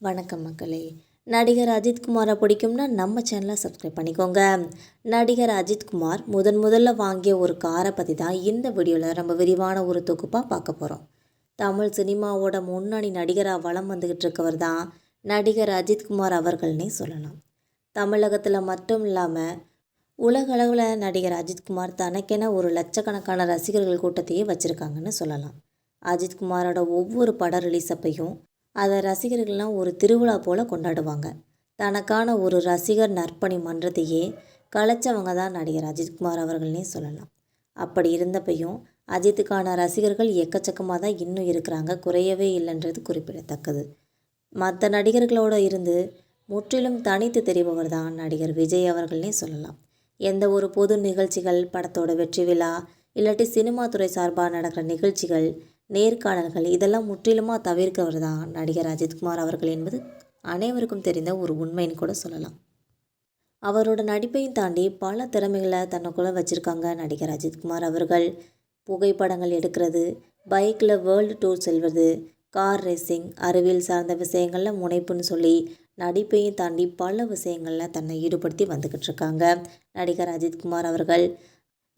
வணக்கம் மக்களே. நடிகர் அஜித்குமாரை பிடிக்கும்னா நம்ம சேனலை சப்ஸ்கிரைப் பண்ணிக்கோங்க. நடிகர் அஜித்குமார் முதன் முதல்ல வாங்கிய ஒரு காரை பற்றி தான் இந்த வீடியோவில் ரொம்ப விரிவான ஒரு தொகுப்பாக பார்க்க போகிறோம் தமிழ் சினிமாவோட முன்னணி நடிகராக வளம் வந்துக்கிட்டு இருக்கவர் தான் நடிகர் அஜித்குமார் அவர்கள்னே சொல்லலாம். தமிழகத்தில் மட்டும் இல்லாமல் உலகளவில் நடிகர் அஜித்குமார் தனக்கென ஒரு லட்சக்கணக்கான ரசிகர்கள் கூட்டத்தையே வச்சுருக்காங்கன்னு சொல்லலாம். அஜித்குமாரோட ஒவ்வொரு பட ரிலீஸ் அப்பையும் அதை ரசிகர்கள்லாம் ஒரு திருவிழா போல் கொண்டாடுவாங்க. தனக்கான ஒரு ரசிகர் நற்பணி மன்றத்தையே கலைச்சவங்க தான் நடிகர் அஜித்குமார் அவர்கள்னே சொல்லலாம். அப்படி இருந்தப்பையும் அஜித்துக்கான ரசிகர்கள் எக்கச்சக்கமாக தான் இன்னும் இருக்கிறாங்க. குறையவே இல்லைன்றது குறிப்பிடத்தக்கது. மற்ற நடிகர்களோடு இருந்து முற்றிலும் தனித்து தெரிபவர் தான் நடிகர் விஜய் அவர்கள்னே சொல்லலாம். எந்த ஒரு பொது நிகழ்ச்சிகள் படத்தோட வெற்றி விழா இல்லாட்டி சினிமா துறை சார்பாக நடக்கிற நிகழ்ச்சிகள் நேர்காணல்கள் இதெல்லாம் முற்றிலுமாக தவிர்க்கவர் தான் நடிகர் அஜித்குமார் அவர்கள் என்பது அனைவருக்கும் தெரிந்த ஒரு உண்மைன்னு கூட சொல்லலாம். அவரோட நடிப்பையும் தாண்டி பல திறமைகளை தன்னுக்குள்ளே வச்சுருக்காங்க நடிகர் அஜித்குமார் அவர்கள். புகைப்படங்கள் எடுக்கிறது பைக்கில் வேர்ல்டு டூர் செல்வது கார் ரேசிங் அறிவியல் சார்ந்த விஷயங்களில் முனைப்புன்னு சொல்லி நடிப்பையும் தாண்டி பல விஷயங்களில் தன்னை ஈடுபடுத்தி வந்துக்கிட்டு இருக்காங்க நடிகர் அஜித்குமார் அவர்கள்.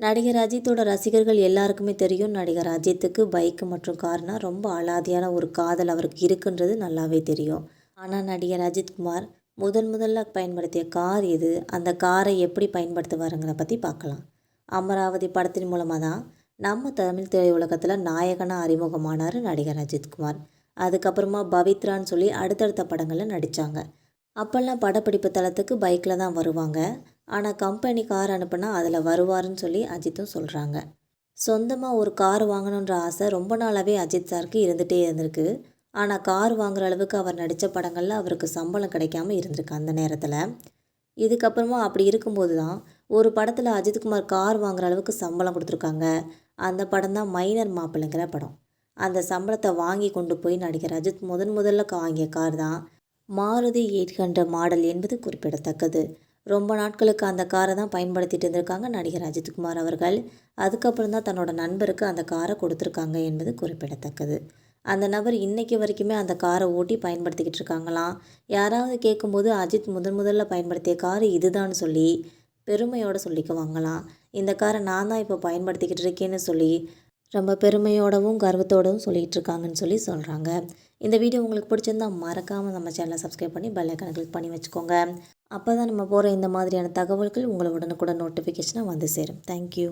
நடிகர் அஜித்தோட ரசிகர்கள் எல்லாருக்குமே தெரியும். நடிகர் அஜித்துக்கு பைக்கு மற்றும் கார்னால் ரொம்ப அலாதியான ஒரு காதல் அவருக்கு இருக்குன்றது நல்லாவே தெரியும். ஆனால் நடிகர் அஜித்குமார் முதன் முதல்ல பயன்படுத்திய கார் இது அந்த காரை எப்படி பயன்படுத்துவாருங்கிறத பற்றி பார்க்கலாம். அமராவதி படத்தின் மூலமாக தான் நம்ம தமிழ் திரையுலகத்தில் நாயகனாக அறிமுகமானார் நடிகர் அஜித்குமார் அதுக்கப்புறமா பவித்ரான்னு சொல்லி அடுத்தடுத்த படங்களில் நடித்தாங்க அப்போல்லாம் படப்பிடிப்பு தளத்துக்கு பைக்கில் தான் வருவாங்க. ஆனால் கம்பெனி கார் அனுப்புனா அதில் வருவாருன்னு சொல்லி அஜித்தும் சொல்கிறாங்க சொந்தமாக ஒரு கார் வாங்கணுன்ற ஆசை ரொம்ப நாளாகவே அஜித் சாருக்கு இருந்துகிட்டே இருந்திருக்கு. ஆனால் கார் வாங்குற அளவுக்கு அவர் நடித்த படங்களில் அவருக்கு சம்பளம் கிடைக்காம இருந்திருக்கு அந்த நேரத்தில். இதுக்கப்புறமா அப்படி இருக்கும்போது தான் ஒரு படத்தில் அஜித்குமார் கார் வாங்குற அளவுக்கு சம்பளம் கொடுத்துருக்காங்க. அந்த படம் தான் மைனர் மாப்பிள்ளைங்கிற படம். அந்த சம்பளத்தை வாங்கி கொண்டு போய் நடிகர் அஜித் முதன் முதல்ல வாங்கிய கார் தான். மாருதி எயிட் ஹண்ட்ரட் மாடல் என்பது குறிப்பிடத்தக்கது. ரொம்ப நாட்களுக்கு அந்த காரை தான் பயன்படுத்திட்டு இருந்திருக்காங்க நடிகர் அஜித்குமார் அவர்கள். அதுக்கப்புறம் தான் தன்னோட நண்பருக்கு அந்த காரை கொடுத்துருக்காங்க என்பது குறிப்பிடத்தக்கது. அந்த நபர் இன்றைக்கி வரைக்குமே அந்த காரை ஓட்டி பயன்படுத்திக்கிட்டு இருக்காங்களாம். யாராவது கேட்கும்போது அஜித் முதன் முதல்ல பயன்படுத்திய கார் இதுதான்னு சொல்லி பெருமையோடு சொல்லிக்குவாங்களாம். இந்த காரை நான் தான் இப்போ பயன்படுத்திக்கிட்டு இருக்கேன்னு சொல்லி ரொம்ப பெருமையோடவும் கர்வத்தோடவும் சொல்லிகிட்டு இருக்காங்கன்னு சொல்லி சொல்கிறாங்க இந்த வீடியோ உங்களுக்கு பிடிச்சிருந்தா மறக்காமல் நம்ம சேனலை சப்ஸ்கிரைப் பண்ணி பெல்லைக்கான கிளிக் பண்ணி வச்சுக்கோங்க. அப்போ தான் நம்ம போகிற இந்த மாதிரியான தகவல்கள் உங்களை உடனுக்குடன் நோட்டிஃபிகேஷனாக வந்து சேரும். தேங்க்யூ